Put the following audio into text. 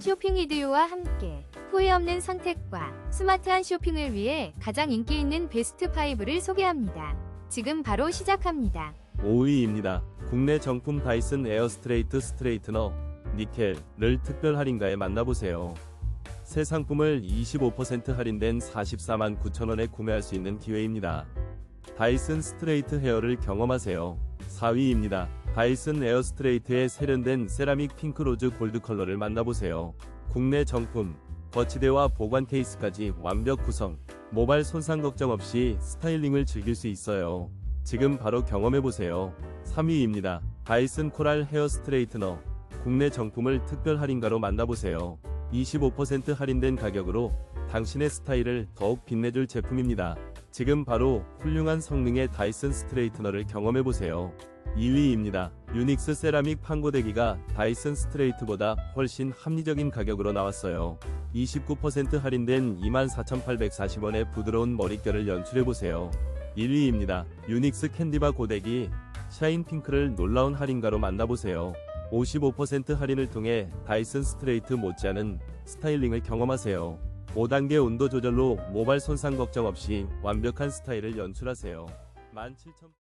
쇼핑 리드요와 함께 후회 없는 선택과 스마트한 쇼핑을 위해 가장 인기 있는 베스트 5를 소개합니다. 지금 바로 시작합니다. 5위입니다. 국내 정품 다이슨 에어 스트레이트 스트레이트너 니켈을 특별 할인가에 만나보세요. 새 상품을 25% 할인된 44만 9천원에 구매할 수 있는 기회입니다. 다이슨 스트레이트 헤어를 경험하세요. 4위입니다. 다이슨 에어 스트레이트의 세련된 세라믹 핑크 로즈 골드 컬러를 만나보세요. 국내 정품, 거치대와 보관 케이스까지 완벽 구성, 모발 손상 걱정 없이 스타일링을 즐길 수 있어요. 지금 바로 경험해보세요. 3위입니다. 다이슨 코랄 헤어 스트레이트너. 국내 정품을 특별 할인가로 만나보세요. 25% 할인된 가격으로 당신의 스타일을 더욱 빛내줄 제품입니다. 지금 바로 훌륭한 성능의 다이슨 스트레이트너를 경험해보세요. 2위입니다. 유닉스 세라믹 판고데기가 다이슨 스트레이트보다 훨씬 합리적인 가격으로 나왔어요. 29% 할인된 24,840원의 부드러운 머릿결을 연출해보세요. 1위입니다. 유닉스 캔디바 고데기 샤인 핑크를 놀라운 할인가로 만나보세요. 55% 할인을 통해 다이슨 스트레이트 못지않은 스타일링을 경험하세요. 5단계 온도 조절로 모발 손상 걱정 없이 완벽한 스타일을 연출하세요. 17,000